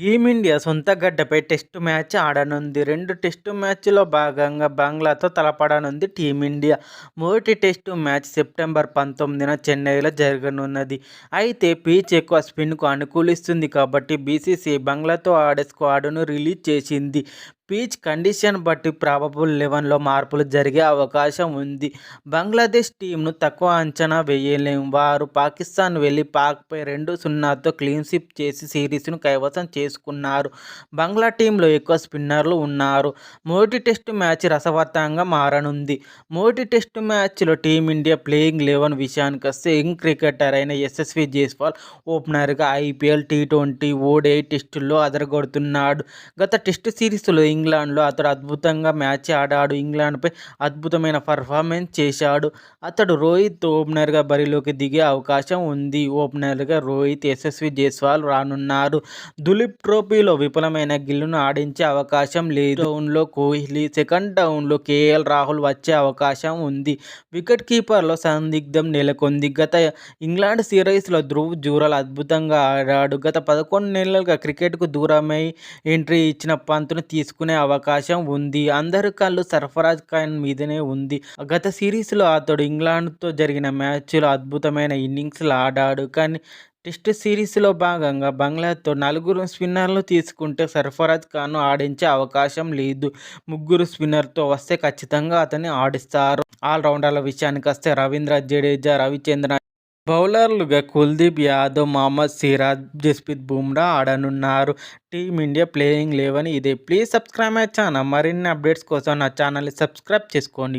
Team India సొంత గడ్డపై test match ఆడనుంది. రెండు టెస్టు మ్యాచ్లో భాగంగా బంగ్లాతో తలపడనుంది టీమిండియా. మొదటి టెస్టు మ్యాచ్ సెప్టెంబర్ పంతొమ్మిదిన చెన్నైలో జరగనున్నది. అయితే పిచ్ ఎక్కువ స్పిన్కు అనుకూలిస్తుంది కాబట్టి బీసీసీ బంగ్లాతో ఆడే స్క్వాడ్ను రిలీజ్ చేసింది. పిచ్ కండిషన్ బట్టి ప్రాబబుల్ లెవెన్లో మార్పులు జరిగే అవకాశం ఉంది. బంగ్లాదేశ్ టీంను తక్కువ అంచనా వేయలేం. వారు పాకిస్తాన్ వెళ్ళి పాక్పై రెండు సున్నాతో క్లీన్షిప్ చేసి సిరీస్ను కైవసం చేసుకున్నారు. బంగ్లా టీంలో ఎక్కువ స్పిన్నర్లు ఉన్నారు. మొదటి టెస్టు మ్యాచ్ రసవత్తంగా మారనుంది. మొదటి టెస్టు మ్యాచ్లో టీమిండియా ప్లేయింగ్ లెవెన్ విషయానికి వస్తే యంగ్ క్రికెటర్ అయిన యశస్వి జైస్వాల్ ఓపెనర్గా ఐపీఎల్ టీ ట్వంటీ ఓడే టెస్టుల్లో అదరగొడుతున్నాడు. గత టెస్టు సిరీస్లో ఇంగ్లాండ్లో అతడు అద్భుతంగా మ్యాచ్ ఆడాడు. ఇంగ్లాండ్పై అద్భుతమైన పర్ఫార్మెన్స్ చేశాడు. అతడు రోహిత్ ఓపెనర్గా బరిలోకి దిగే అవకాశం ఉంది. ఓపెనర్గా రోహిత్ యశస్వి జైస్వాల్ రానున్నారు. దులీప్ ట్రోఫీలో విఫలమైన గిల్లును ఆడించే అవకాశం లేదు. డౌన్లో కోహ్లీ సెకండ్ డౌన్లో కేఎల్ రాహుల్ వచ్చే అవకాశం ఉంది. వికెట్ కీపర్లో సందిగ్ధం నెలకొంది. గత ఇంగ్లాండ్ సిరీస్లో ధ్రువ్ జూరల్ అద్భుతంగా ఆడాడు. గత పదకొండు నెలలుగా క్రికెట్కు దూరమై ఎంట్రీ ఇచ్చిన పంతును తీసుకుని చేసుకునే అవకాశం ఉంది. అందరి కళ్ళు సర్ఫరాజ్ ఖాన్ మీదనే ఉంది. గత సిరీస్లో అతడు ఇంగ్లాండ్తో జరిగిన మ్యాచ్లో అద్భుతమైన ఇన్నింగ్స్లు ఆడాడు. కానీ టెస్ట్ సిరీస్లో భాగంగా బంగ్లాతో నలుగురు స్పిన్నర్లు తీసుకుంటే సర్ఫరాజ్ ఖాన్ను ఆడించే అవకాశం లేదు. ముగ్గురు స్పిన్నర్తో వస్తే ఖచ్చితంగా అతన్ని ఆడిస్తారు. ఆల్రౌండర్ల విషయానికి వస్తే రవీంద్ర జడేజా రవిచంద్ర బౌలర్లుగా కుల్దీప్ యాదవ్ మహమ్మద్ సిరాజ్ జస్ప్రీత్ బుమ్రా ఆడనున్నారు. టీమిండియా ప్లేయింగ్ లేవని ఇదే. Please subscribe my channel. మరిన్ని అప్డేట్స్ కోసం నా ఛానల్ని సబ్స్క్రైబ్ చేసుకోండి.